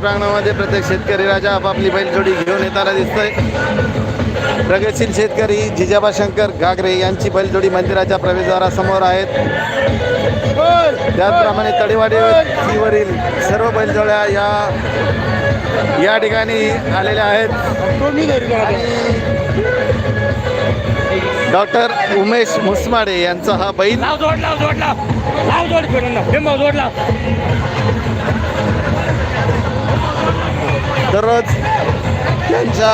प्रांगणामध्ये प्रत्येक शेतकरी राजा आपापली बैलजोडी घेऊन येताना दिसतोय. प्रगतशील शेतकरी जिजाबा शंकर घागरे यांची बैलजोडी मंदिराच्या प्रवेशद्वारासमोर आहेत. त्याचप्रमाणे तडेवाडीवरील सर्व बैलजोड्या या या ठिकाणी आलेल्या आहेत. डॉक्टर उमेश मुसमाडे यांचा हा बैल. जोडला दररोज त्यांच्या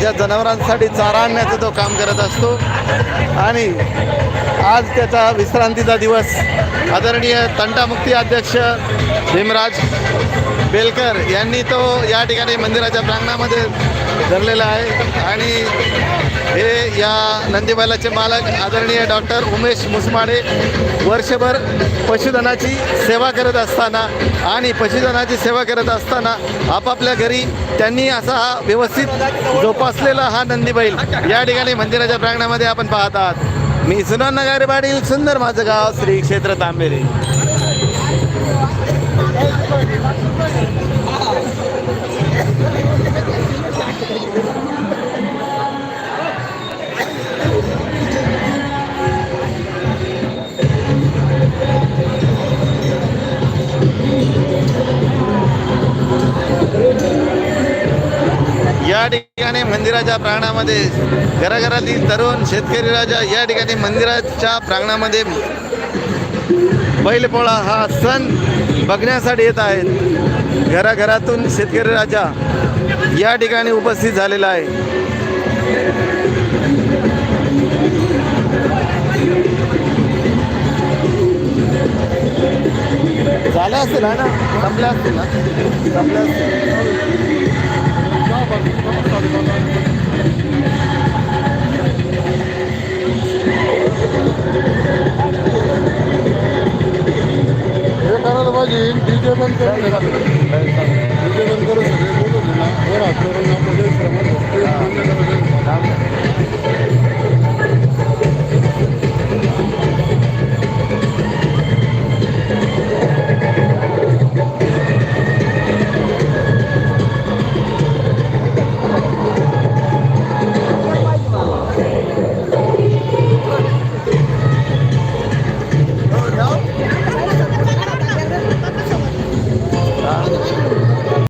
ज्या जनावरांसाठी चारा आणण्याचं तो काम करत असतो. आणि आज त्याचा विश्रांतीचा दिवस. आदरणीय तंटामुक्ती अध्यक्ष भीमराज बेलकर यांनी तो या ठिकाणी मंदिराच्या प्रांगणामध्ये धरलेला आहे. आणि हे या नंदीबैलाचे मालक आदरणीय डॉक्टर उमेश मुसमाडे वर्षभर पशुधनाची सेवा करत असताना आणि पशुधनाची सेवा करत असताना आपापल्या घरी त्यांनी असा हा व्यवस्थित जोपासलेला हा नंदीबैल या ठिकाणी मंदिराच्या प्रांगणामध्ये आपण पाहत आहात. मी सुनन नगरवाडील सुंदर माझं गाव श्री क्षेत्र तांबेरे. या ठिकाणी मंदिराच्या प्रांगणामध्ये घराघरातील तरुण शेतकरी राजा या ठिकाणी मंदिराच्या प्रांगणामध्ये बैलपोळा हा सण बघण्यासाठी येत आहेत. घराघरातून शेतकरी राजा या ठिकाणी उपस्थित झालेला आहे. झाल्या असेल ना? संपल्या असतील ना? संपल्या असतील kanalıma girin. Videodan görmeyin. Ben sanırım.